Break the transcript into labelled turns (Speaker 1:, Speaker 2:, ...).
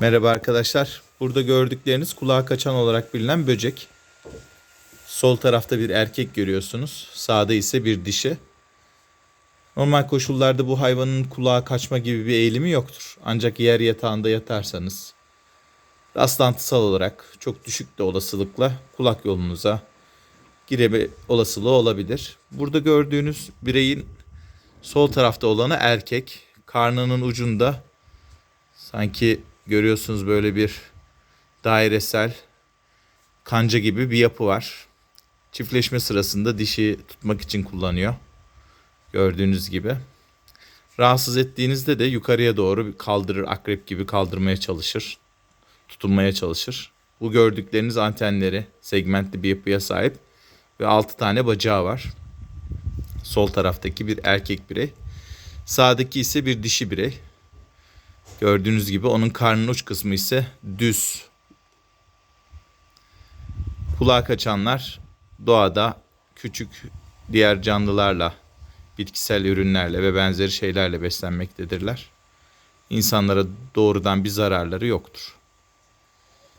Speaker 1: Merhaba arkadaşlar. Burada gördükleriniz kulağa kaçan olarak bilinen böcek. Sol tarafta bir erkek görüyorsunuz. Sağda ise bir dişi. Normal koşullarda bu hayvanın kulağa kaçma gibi bir eğilimi yoktur. Ancak yer yatağında yatarsanız rastlantısal olarak çok düşük de olasılıkla kulak yolunuza gireme olasılığı olabilir. Burada gördüğünüz bireyin sol tarafta olanı erkek. Karnının ucunda sanki görüyorsunuz böyle bir dairesel kanca gibi bir yapı var. Çiftleşme sırasında dişi tutmak için kullanıyor. Gördüğünüz gibi. Rahatsız ettiğinizde de yukarıya doğru kaldırır, akrep gibi kaldırmaya çalışır. Tutunmaya çalışır. Bu gördükleriniz antenleri segmentli bir yapıya sahip ve 6 tane bacağı var. Sol taraftaki bir erkek birey. Sağdaki ise bir dişi birey. Gördüğünüz gibi onun karnının uç kısmı ise düz. Kulağa kaçanlar doğada küçük diğer canlılarla, bitkisel ürünlerle ve benzeri şeylerle beslenmektedirler. İnsanlara doğrudan bir zararları yoktur.